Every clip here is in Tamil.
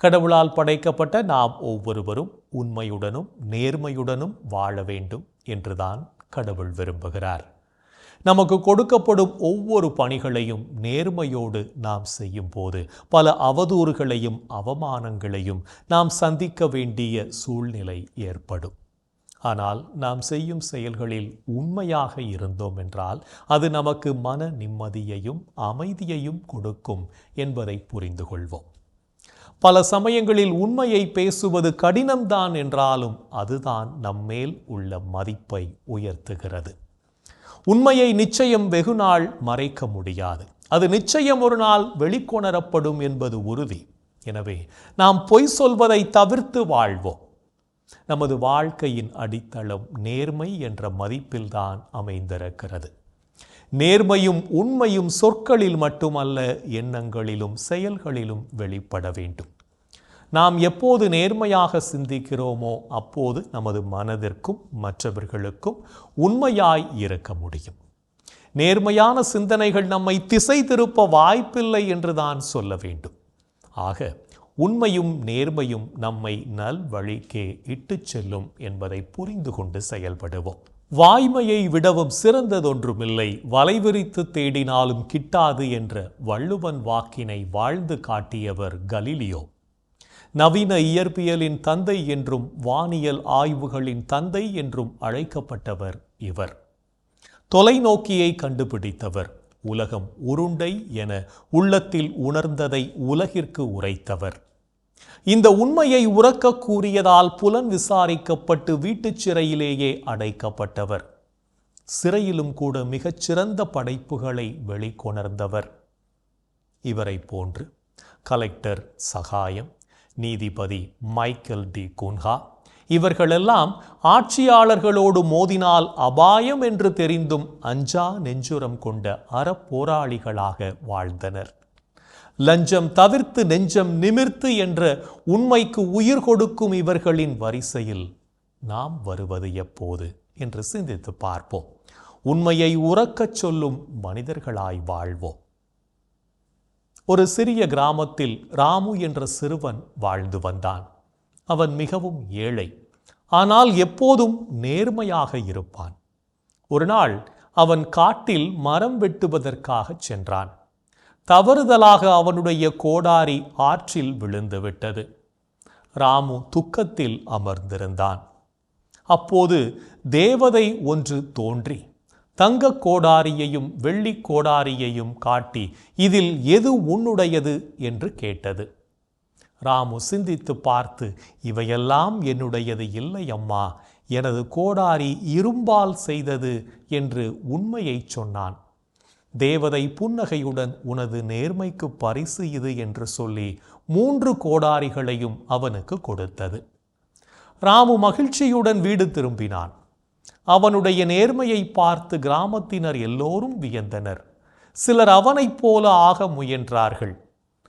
கடவுளால் படைக்கப்பட்ட நாம் ஒவ்வொருவரும் உண்மையுடனும் நேர்மையுடனும் வாழ வேண்டும் என்றுதான் கடவுள் விரும்புகிறார். நமக்கு கொடுக்கப்படும் ஒவ்வொரு பணிகளையும் நேர்மையோடு நாம் செய்யும் போது பல அவதூறுகளையும் அவமானங்களையும் நாம் சந்திக்க வேண்டிய சூழ்நிலை ஏற்படும். ஆனால் நாம் செய்யும் செயல்களில் உண்மையாக இருந்தோம் என்றால் அது நமக்கு மன நிம்மதியையும் அமைதியையும் கொடுக்கும் என்பதை புரிந்து கொள்வோம். பல சமயங்களில் உண்மையை பேசுவது கடினம்தான் என்றாலும் அதுதான் நம்மேல் உள்ள மதிப்பை உயர்த்துகிறது. உண்மையை நிச்சயம் வெகுநாள் மறைக்க முடியாது. அது நிச்சயம் ஒரு நாள் வெளிக்கொணரப்படும் என்பது உறுதி. எனவே நாம் பொய் சொல்வதை தவிர்த்து வாழ்வோம். நமது வாழ்க்கையின் அடித்தளம் நேர்மை என்ற மதிப்பில்தான் அமைந்திருக்கிறது. நேர்மையும் உண்மையும் சொற்களில் மட்டுமல்ல எண்ணங்களிலும் செயல்களிலும் வெளிப்பட வேண்டும். நாம் எப்போது நேர்மையாக சிந்திக்கிறோமோ அப்போது நமது மனதிற்கும் மற்றவர்களுக்கும் உண்மையாய் இருக்க முடியும். நேர்மையான சிந்தனைகள் நம்மை திசை திருப்ப வாய்ப்பில்லை என்று தான் சொல்ல வேண்டும். ஆக உண்மையும் நேர்மையும் நம்மை நல் வழிக்கே இட்டுச் செல்லும் என்பதை புரிந்து கொண்டு செயல்படுவோம். வாய்மையை விடவும் சிறந்ததொன்றுமில்லை. வலைவிரித்து தேடினாலும் கிட்டாது என்ற வள்ளுவன் வாக்கினை வாழ்ந்து காட்டியவர் கலீலியோ. நவீன இயற்பியலின் தந்தை என்றும் வானியல் ஆய்வுகளின் தந்தை என்றும் அழைக்கப்பட்டவர் இவர். தொலைநோக்கியை கண்டுபிடித்தவர். உலகம் உருண்டை என உள்ளத்தில் உணர்ந்ததை உலகிற்கு உரைத்தவர். இந்த உண்மையை உறக்க கூறியதால் புலன் விசாரிக்கப்பட்டு வீட்டுச் சிறையிலேயே அடைக்கப்பட்டவர். சிறையிலும் கூட மிகச்சிறந்த படைப்புகளை வெளிக்கொணர்ந்தவர். இவரை போன்று கலெக்டர் சகாயம் நீதிபதி மைக்கேல் டி. குன்ஹா இவர்களெல்லாம் ஆட்சியாளர்களோடு மோதினால் அபாயம் என்று தெரிந்தும் அஞ்சா நெஞ்சுரம் கொண்ட அறப்போராளிகளாக வாழ்ந்தனர். லஞ்சம் தவிர்த்து நெஞ்சம் நிமிர்த்து என்ற உண்மைக்கு உயிர் கொடுக்கும் இவர்களின் வரிசையில் நாம் வருவது எப்போது என்று சிந்தித்து பார்ப்போம். உண்மையை உறக்கச் சொல்லும் மனிதர்களாய் வாழ்வோம். ஒரு சிறிய கிராமத்தில் ராமு என்ற சிறுவன் வாழ்ந்து வந்தான். அவன் மிகவும் ஏழை. ஆனால் எப்போதும் நேர்மையாக இருப்பான். ஒருநாள் அவன் காட்டில் மரம் வெட்டுவதற்காக சென்றான். தவறுதலாக அவனுடைய கோடாரி ஆற்றில் விழுந்துவிட்டது. ராமு துக்கத்தில் அமர்ந்திருந்தான். அப்போது தேவதை ஒன்று தோன்றி தங்க கோடாரியையும் வெள்ளி கோடாரியையும் காட்டி இதில் எது உன்னுடையது? என்று கேட்டது. ராமு சிந்தித்து பார்த்து இவையெல்லாம் என்னுடையது இல்லை அம்மா. எனது கோடாரி இரும்பால் செய்தது என்று உண்மையைச் சொன்னான். தேவதை புன்னகையுடன் உனது நேர்மைக்கு பரிசு இது என்று சொல்லி மூன்று கோடாரிகளையும் அவனுக்கு கொடுத்தது. ராமு மகிழ்ச்சியுடன் வீடு திரும்பினான். அவனுடைய நேர்மையை பார்த்து கிராமத்தினர் எல்லோரும் வியந்தனர். சிலர் அவனைப் போல ஆக முயன்றார்கள்.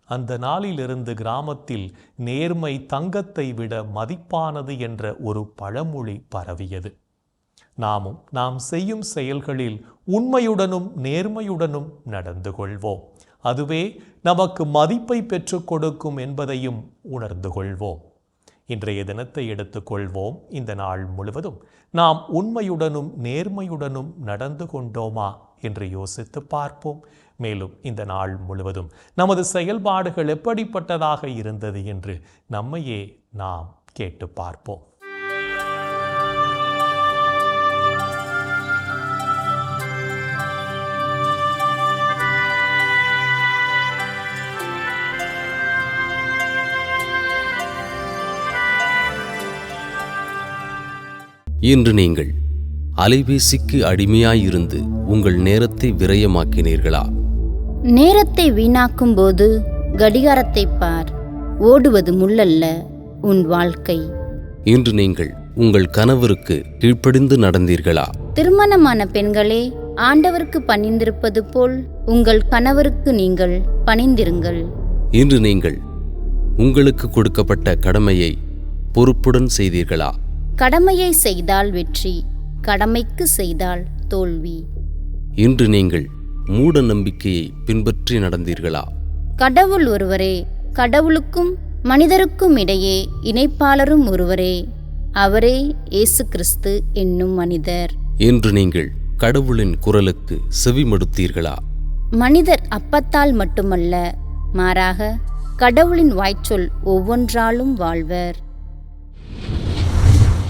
அந்த நாளிலிருந்து கிராமத்தில் நேர்மை தங்கத்தை விட மதிப்பானது என்ற ஒரு பழமொழி பரவியது. நாமும் நாம் செய்யும் செயல்களில் உண்மையுடனும் நேர்மையுடனும் நடந்து கொள்வோம். அதுவே நமக்கு மதிப்பை பெற்றுக் கொடுக்கும் என்பதையும் உணர்ந்து கொள்வோம். இன்றைய தினத்தை எடுத்துக்கொள்வோம் இந்த நாள் முழுவதும் நாம் உண்மையுடனும் நேர்மையுடனும் நடந்து கொண்டோமா என்று யோசித்து பார்ப்போம். மேலும் இந்த நாள் முழுவதும் நமது செயல்பாடுகள் எப்படிப்பட்டதாக இருந்தது என்று நம்மையே நாம் கேட்டு பார்ப்போம். இன்று நீங்கள் அலைபேசிக்கு அடிமையாயிருந்து உங்கள் நேரத்தை விரயமாக்கினீர்களா? நேரத்தை வீணாக்கும் போது கடிகாரத்தை பார். ஓடுவது முள்ளல்ல உன் வாழ்க்கை. இன்று நீங்கள் உங்கள் கணவருக்கு கீழ்ப்படிந்து நடந்தீர்களா? திருமணமான பெண்களே ஆண்டவருக்கு பணிந்திருப்பது போல் உங்கள் கணவருக்கு நீங்கள் பணிந்திருங்கள். இன்று நீங்கள் உங்களுக்கு கொடுக்கப்பட்ட கடமையை பொறுப்புடன் செய்தீர்களா? கடமையை செய்தால் வெற்றி கடமைக்கு செய்தால் தோல்வி. இன்று நீங்கள் மூட நம்பிக்கையை பின்பற்றி நடந்தீர்களா? கடவுள் ஒருவரே கடவுளுக்கும் மனிதருக்கும் இடையே இணைப்பாளரும் ஒருவரே அவரே இயேசு கிறிஸ்து என்னும் மனிதர். இன்று நீங்கள் கடவுளின் குரலுக்கு செவிமடுத்தீர்களா? மனிதர் அப்பத்தால் மட்டுமல்ல மாறாக கடவுளின் வாய்ச்சொல் ஒவ்வொன்றாலும் வாழ்வர்.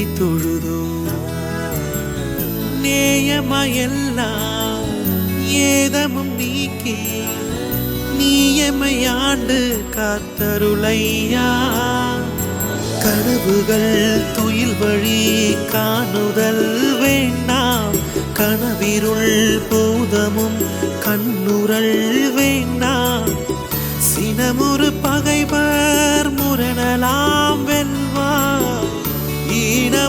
பொன்னடி தொழுதோ நேயமையெல்லாம் ஏதமும் நீக்கி நீயமையாண்டு காத்தருளையா. கனவுகள் துயில் வழி காணுதல் வேண்டாம். கனவிருள் பூதமும் கண்ணுரல் வேண்டாம். சினமுறு பகைவர் முரணலாம் வே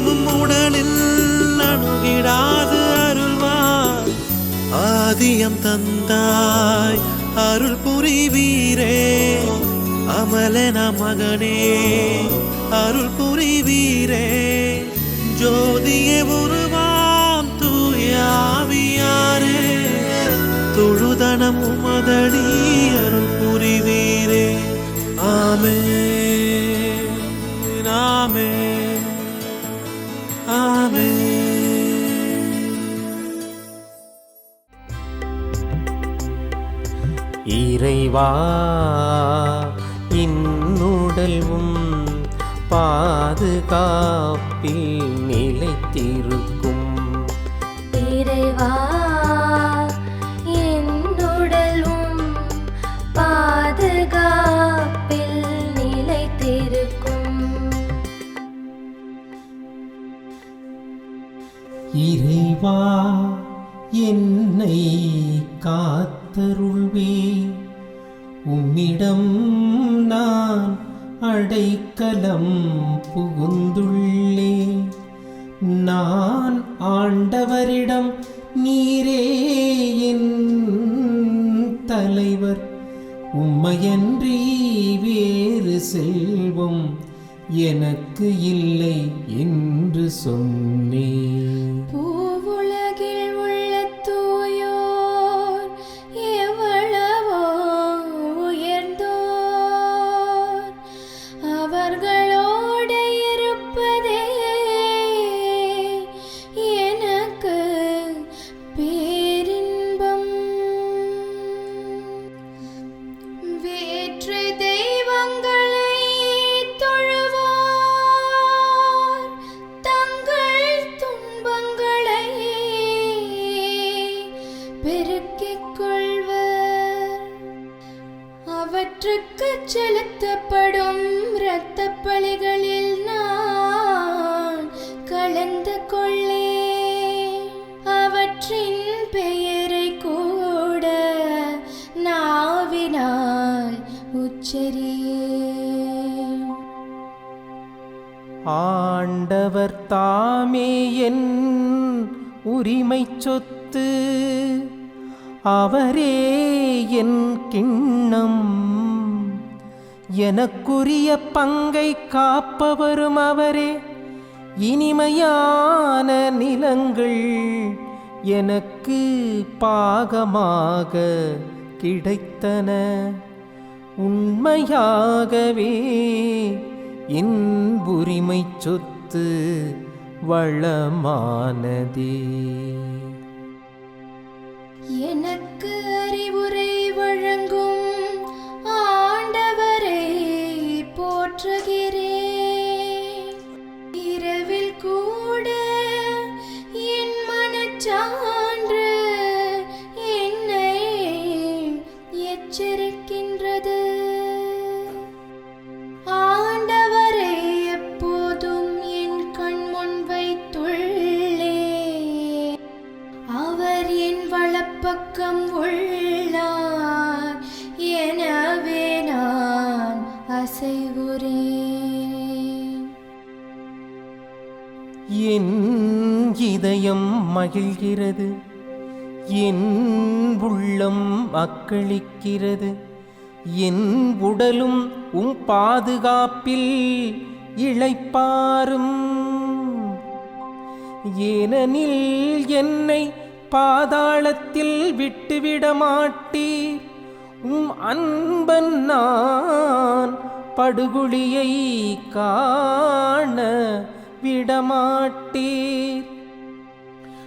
ஈனமும் உடலில் அணுகிடாது அருள்வார். ஆதியம் தந்தாய் அருள் புரிவீரே. அமலன மகனே அருள் புரிவீரே. ஜோதியே உருவாம் தூயாவியாரே தொழுதனம் உமதடி அருள் புரிவீரே. ஆமே இறைவா இன்னுடல்வும் பாதுகாப்பில் நிலைத்திருக்கும். படைக்கலம் புகுந்துள்ளே. நான் ஆண்டவரிடம் நீரே என் தலைவர். உம்மையன்றி வேறு செல்வம் எனக்கு இல்லை என்று சொன்ன ஆண்டவர் தாமே என் உரிமை சொத்து. அவரே என் கிண்ணம். எனக்குரிய பங்கை காப்பவரும் அவரே. இனிமையான நிலங்கள் எனக்கு பாகமாக கிடைத்தன. உண்மையாகவே இன்புரிமை சொத்து வளமானதே. எனக்கு அறிவுரை வழங்கும் ஆண்டவரை போற்றுகிறேன். இரவில் கூட என் மனச்சான்று என்னை எச்சரி மகிழ்கிறது. என் உள்ளம் அக்களிக்கிறது என் உடலும் உம் பாதுகாப்பில் இளைப்பாரும். ஏனெனில் என்னை பாதாளத்தில் விட்டுவிட மாட்டீர். உம் அன்பன் நான் படுகுழியை காண விடமாட்டீர்.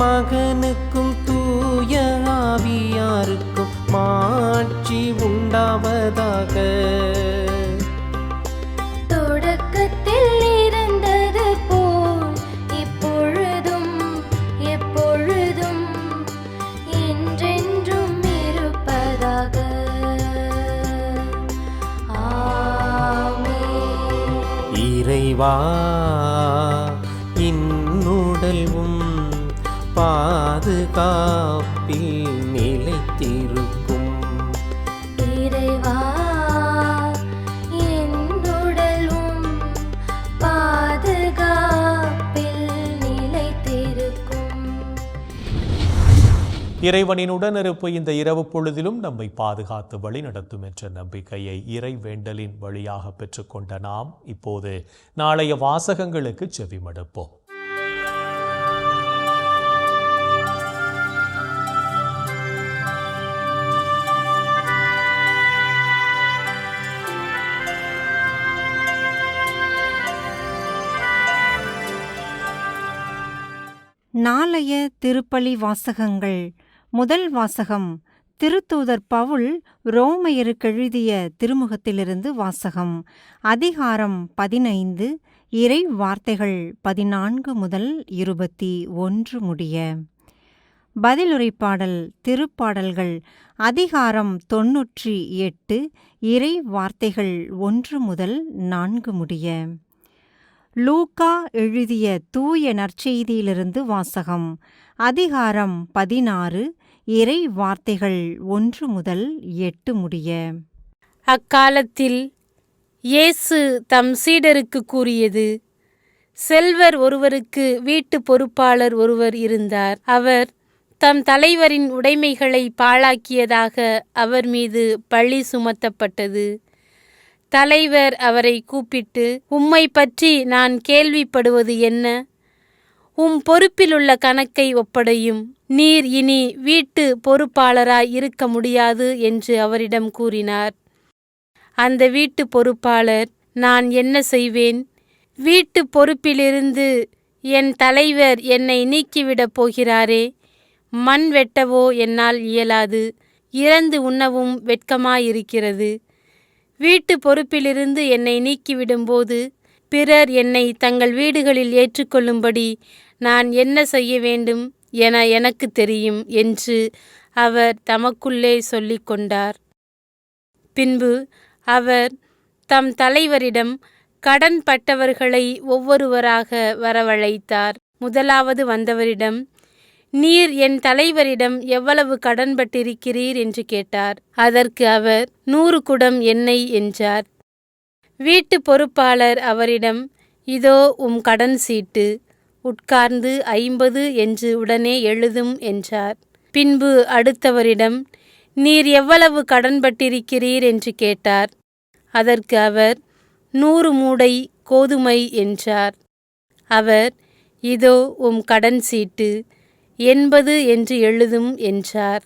மகனுக்கும் தூய ஆவியாருக்கும் மாட்சி உண்டாவதாக. தொடக்கத்தில் இருந்தது போல் இப்பொழுதும் எப்பொழுதும் என்றென்றும் இருப்பதாக. இறைவா பாதுகாப்பில் நிலைத்திருக்கும். இறைவா என்னுடலும் பாதுகாப்பில் நிலைத்திருக்கும். இறைவனின் உடனிருப்பு இந்த இரவு பொழுதிலும் நம்மை பாதுகாத்து வழி நடத்தும் என்ற நம்பிக்கையை இறை வேண்டலின் வழியாக பெற்றுக்கொண்ட நாம் இப்போது நாளைய வாசகங்களுக்கு செவிமடுப்போம். நாளைய திருப்பலி வாசகங்கள். முதல் வாசகம் திருத்தூதர் பவுல் ரோமையருக்கெழுதிய திருமுகத்திலிருந்து வாசகம். அதிகாரம் பதினைந்து இறை வார்த்தைகள் பதினான்கு முதல் இருபத்தி ஒன்று முடிய. பதிலுரைப்பாடல் திருப்பாடல்கள் அதிகாரம் தொன்னூற்றி எட்டு இறை வார்த்தைகள் ஒன்று முதல் நான்கு முடிய. லூக்கா எழுதிய தூய நற்செய்தியிலிருந்து வாசகம். அதிகாரம் பதினாறு இறை வார்த்தைகள் ஒன்று முதல் எட்டு முடிய. அக்காலத்தில் இயேசு தம் சீடருக்கு கூறியது செல்வர் ஒருவருக்கு வீட்டு பொறுப்பாளர் ஒருவர் இருந்தார். அவர் தம் தலைவரின் உடைமைகளை பாழாக்கியதாக அவர் மீது பழி சுமத்தப்பட்டது. தலைவர் அவரை கூப்பிட்டு உம்மை பற்றி நான் கேள்விப்படுவது என்ன? உம் பொறுப்பிலுள்ள கணக்கை ஒப்படையும். நீர் இனி வீட்டு பொறுப்பாளராய் இருக்க முடியாது என்று அவரிடம் கூறினார். அந்த வீட்டு பொறுப்பாளர் நான் என்ன செய்வேன்? வீட்டு பொறுப்பிலிருந்து என் தலைவர் என்னை நீக்கிவிடப் போகிறாரே? மண் வெட்டவோ என்னால் இயலாது. இறந்து உண்ணவும் வெட்கமாயிருக்கிறது. வீட்டு பொறுப்பிலிருந்து என்னை நீக்கிவிடும்போது பிறர் என்னை தங்கள் வீடுகளில் ஏற்றுக்கொள்ளும்படி நான் என்ன செய்ய வேண்டும் என எனக்கு தெரியும் என்று அவர் தமக்குள்ளே சொல்லிக் கொண்டார். பின்பு அவர் தம் தலைவரிடம் கடன் பட்டவர்களை ஒவ்வொருவராக வரவழைத்தார். முதலாவது வந்தவரிடம் நீர் என் தலைவரிடம் எவ்வளவு கடன்பட்டிருக்கிறீர்? என்று கேட்டார். அதற்கு அவர் நூறு குடம் எண்ணெய் என்றார். வீட்டு பொறுப்பாளர் அவரிடம் இதோ உம் கடன் சீட்டு உட்கார்ந்து ஐம்பது என்று உடனே எழுதும் என்றார். பின்பு அடுத்தவரிடம் நீர் எவ்வளவு கடன்பட்டிருக்கிறீர்? என்று கேட்டார். அதற்கு அவர் நூறு மூடை கோதுமை என்றார். அவர் இதோ உம் கடன் சீட்டு எண்பது என்று எழுதும் என்றார்.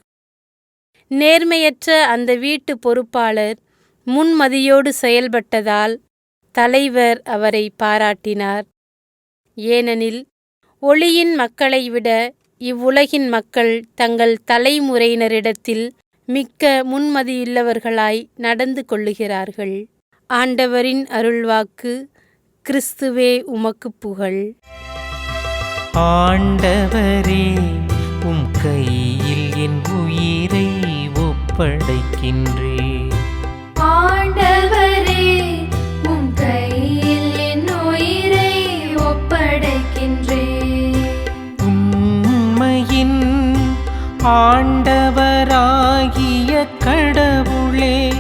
நேர்மையற்ற அந்த வீட்டு பொறுப்பாளர் முன்மதியோடு செயல்பட்டதால் தலைவர் அவரை பாராட்டினார். ஏனெனில் ஒளியின் மக்களை விட இவ்வுலகின் மக்கள் தங்கள் தலைமுறையினரிடத்தில் மிக்க முன்மதியுள்ளவர்களாய் நடந்து கொள்ளுகிறார்கள். ஆண்டவரின் அருள்வாக்கு கிறிஸ்துவே உமக்கு புகழ். ஆண்டவரே உம் கையில் என் உயிரை ஒப்படைக்கின்றே. ஆண்டவரே உம் கையில் என் உயிரை ஒப்படைக்கின்றேன் உண்மையின் ஆண்டவராகிய கடவுளே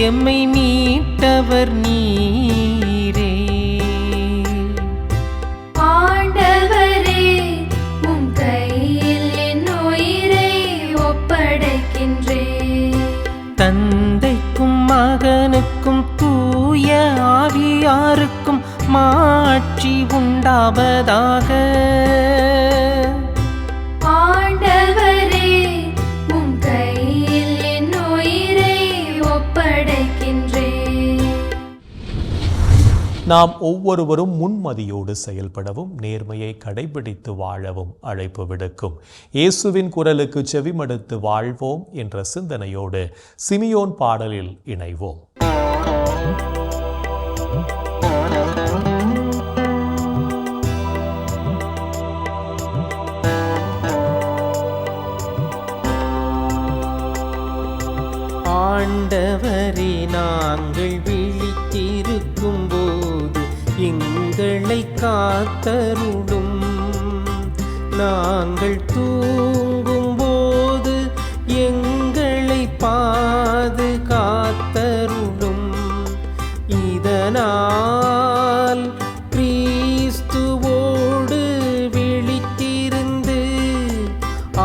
எம்மை மீட்டவர் நீரே மகனுக்கும் தூய ஆவியாருக்கும் மாட்சி உண்டாவதாக. நாம் ஒவ்வொருவரும் முன்மதியோடு செயல்படவும் நேர்மையை கடைபிடித்து வாழவும் அழைப்பு விடுக்கும். இயேசுவின் குரலுக்கு செவிமடுத்து வாழ்வோம் என்ற சிந்தனையோடு சிமியோன் பாடலில் இணைவோம். ஆண்டவரி நாங்கள் எங்களை காத்தருடும் நாங்கள் தூங்கும் போது எங்களை பாது காத்தருடும் இதனால் கிறிஸ்துவோடு விழித்திருந்து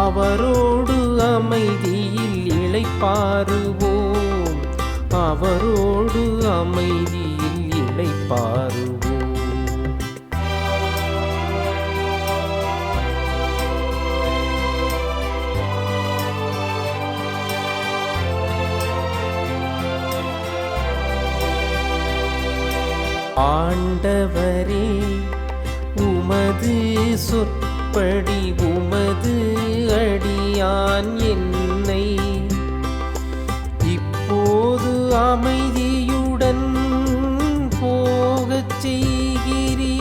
அவரோடு அமைதியில் இழைப்பாருவோம் அவரோடு அமைதியில் இழைப்பாரு ஆண்டவரே உமது சொற்படி உமது அடியான் என்னை. இப்போது அமைதியுடன் போகச் செய்கிறீ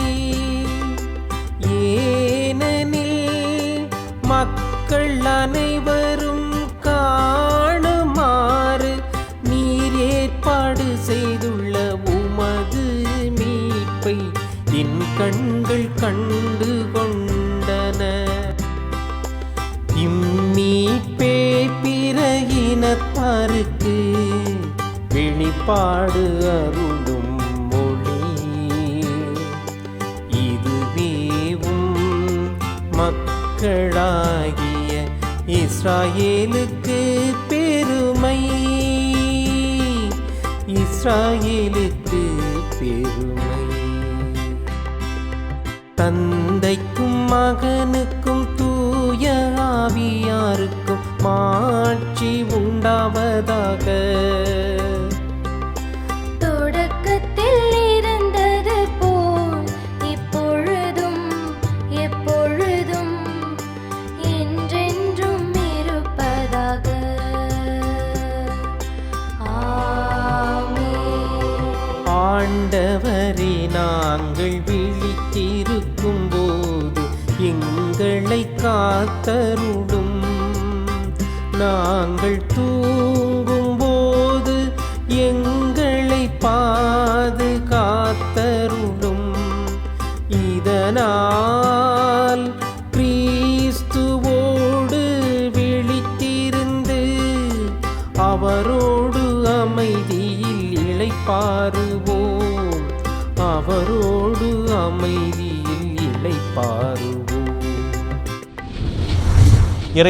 ஏனெனில் மக்கள் அனைவர் பாடு அருளும் மொழி. இதுவேவும் மக்களாகிய இஸ்ராயேலுக்கு பெருமை. இஸ்ராயேலுக்கு பெருமை. தந்தைக்கும் மகனுக்கும் தூய ஆவியாருக்கும் மாட்சி உண்டாவதாக.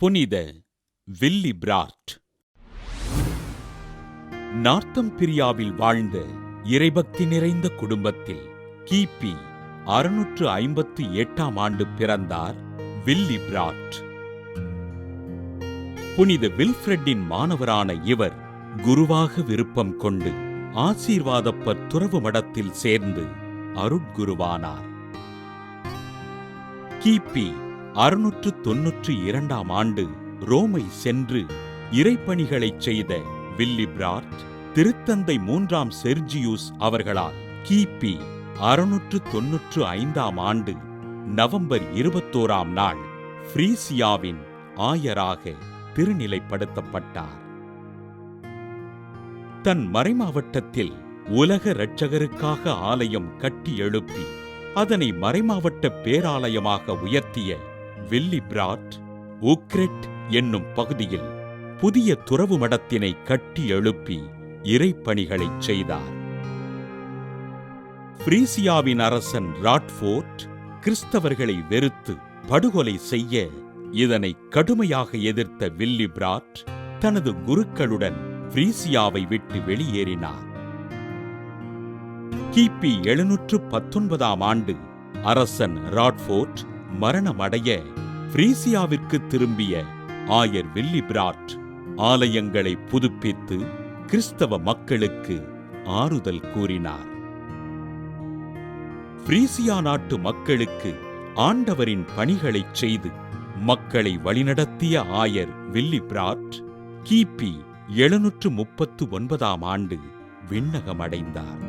புனித வில்லி பிராட். நார்த்தம்பிரியாவில் வாழ்ந்த இறைபக்தி நிறைந்த குடும்பத்தில் கிபி அறுநூற்று ஐம்பத்து எட்டாம் ஆண்டு பிறந்தார் வில்லி பிராட். புனித வில்ஃப்ரெட்டின் மாணவரான இவர் குருவாக விருப்பம் கொண்டு ஆசீர்வாதப்பர் துறவு மடத்தில் சேர்ந்து அருட்குருவானார். கிபி அறுநூற்று தொன்னூற்று இரண்டாம் ஆண்டு ரோமை சென்று இறைப்பணிகளைச் செய்த வில்லி பிராட் திருத்தந்தை மூன்றாம் செர்ஜியூஸ் அவர்களால் கிபி அறுநூற்று தொன்னூற்று ஐந்தாம் ஆண்டு நவம்பர் இருபத்தோராம் நாள் ஃப்ரீசியாவின் ஆயராக திருநிலைப்படுத்தப்பட்டார். தன் மறைமாவட்டத்தில் உலக இரட்சகருக்காக ஆலயம் கட்டி எழுப்பி அதனை மறைமாவட்ட பேராலயமாக உயர்த்திய வில்லிபிராட் உக்ரெட் என்னும் பகுதியில் புதிய துறவு மடத்தினை கட்டி எழுப்பி இறைப்பணிகளைச் செய்தார். பிரீசியாவின் அரசன் ராட்ஃபோர்ட் கிறிஸ்தவர்களை வெறுத்து படுகொலை செய்ய இதனை கடுமையாக எதிர்த்த வில்லிபிராட் தனது குருக்களுடன் பிரீசியாவை விட்டு வெளியேறினார். கிபி எழுநூற்று பத்தொன்பதாம் ஆண்டு அரசன் ராட்ஃபோர்ட் மரணமடைய ஃப்ரீசியாவிற்கு திரும்பிய ஆயர் வில்லி பிராட் ஆலயங்களை புதுப்பித்து கிறிஸ்தவ மக்களுக்கு ஆறுதல் கூறினார். ஃப்ரீசியா நாட்டு மக்களுக்கு ஆண்டவரின் பணிகளைச் செய்து மக்களை வழிநடத்திய ஆயர் வில்லி பிராட் கிபி எழுநூற்று முப்பத்து ஒன்பதாம் ஆண்டு விண்ணகமடைந்தார்.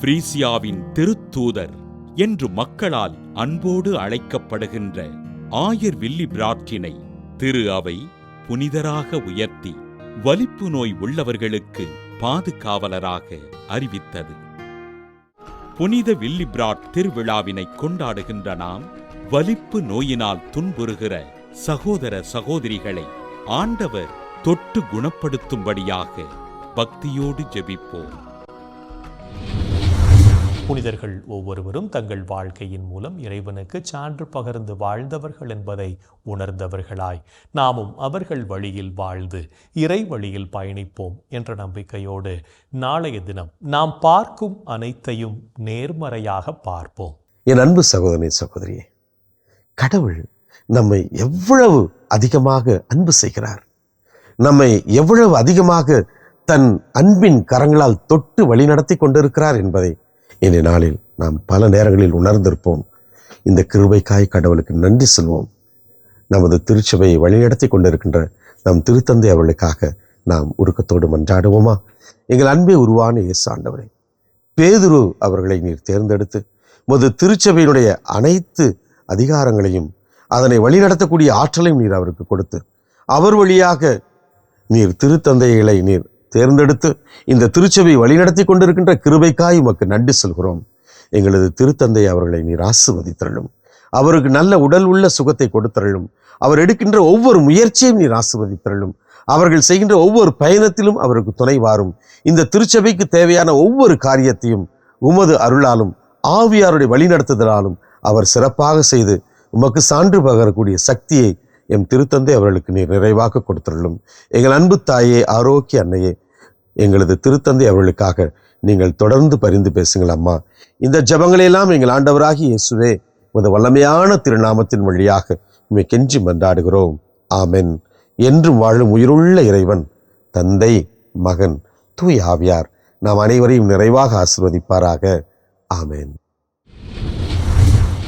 ஃப்ரீசியாவின் திருத்தூதர் என்று மக்களால் அன்போடு அழைக்கப்படுகின்ற ஆயர் வில்லி பிராட்டினை திரு அவை புனிதராக உயர்த்தி வலிப்பு நோய் உள்ளவர்களுக்கு பாதுகாவலராக அறிவித்தது. புனித வில்லிபிராட் திருவிழாவினை கொண்டாடுகின்ற நாம் வலிப்பு நோயினால் துன்புறுகிற சகோதர சகோதரிகளை ஆண்டவர் தொட்டு குணப்படுத்தும்படியாக பக்தியோடு ஜெபிப்போம். புனிதர்கள் ஒவ்வொருவரும் தங்கள் வாழ்க்கையின் மூலம் இறைவனுக்கு சான்று பகர்ந்து வாழ்ந்தவர்கள் என்பதை உணர்ந்தவர்களாய். நாமும் அவர்கள் வழியில் வாழ்ந்து இறை வழியில் பயணிப்போம் என்ற நம்பிக்கையோடு நாளைய தினம் நாம் பார்க்கும் அனைத்தையும் நேர்மறையாக பார்ப்போம். என் அன்பு சகோதரி சகோதரியே கடவுள் நம்மை எவ்வளவு அதிகமாக அன்பு செய்கிறார். நம்மை எவ்வளவு அதிகமாக தன் அன்பின் கரங்களால் தொட்டு வழிநடத்தி கொண்டிருக்கிறார் என்பதை இன்றைய நாளில் நாம் பல நேரங்களில் உணர்ந்திருப்போம். இந்த கிருபைக்காய் கடவுளுக்கு நன்றி சொல்வோம். நமது திருச்சபையை வழிநடத்தி கொண்டிருக்கின்ற நம் திருத்தந்தை அவர்களுக்காக நாம் உருக்கத்தோடு மன்றாடுவோமா? எங்கள் அன்பே உருவான இயேசு ஆண்டவரே பேதுரு அவர்களை நீர் தேர்ந்தெடுத்து முது திருச்சபையினுடைய அனைத்து அதிகாரங்களையும் அதனை வழிநடத்தக்கூடிய ஆற்றலையும் நீர் அவருக்கு கொடுத்து அவர் வழியாக நீர் திருத்தந்தைகளை நீர் தேர்ந்தெடுத்து இந்த திருச்சபை வழிநடத்தி கொண்டிருக்கின்ற கிருபைக்காய் உமக்கு நன்றி சொல்கிறோம். எங்களது திருத்தந்தை அவர்களை நீர் ஆசிர்வதித்தள்ளும் அவருக்கு நல்ல உடல் உள்ள சுகத்தை கொடுத்தரலும் அவர் எடுக்கின்ற ஒவ்வொரு முயற்சியையும் நீர் ஆசிர்வதித்தரலும் அவர்கள் செய்கின்ற ஒவ்வொரு பயணத்திலும் அவருக்கு துணை வாரும் இந்த திருச்சபைக்கு தேவையான ஒவ்வொரு காரியத்தையும் உமது அருளாலும் ஆவியாருடைய வழிநடத்துதலாலும் அவர் சிறப்பாக செய்து உமக்கு சான்று பகரக்கூடிய சக்தியை எம் திருத்தந்தை அவர்களுக்கு நீர் நிறைவாக கொடுத்துள்ளும் எங்கள் அன்பு தாயே ஆரோக்கிய அன்னையே எங்களது திருத்தந்தை அவர்களுக்காக நீங்கள் தொடர்ந்து பரிந்து பேசுங்கள் அம்மா. இந்த ஜெபங்களையெல்லாம் எங்கள் ஆண்டவராகி இயேசுவே உமது வல்லமையான திருநாமத்தின் வழியாக உண்மை கெஞ்சி மன்றாடுகிறோம். ஆமென். என்றும் வாழும் உயிருள்ள இறைவன் தந்தை மகன் தூய் ஆவியார் நாம் அனைவரையும் நிறைவாக ஆசிர்வதிப்பாராக. ஆமேன்.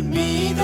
made me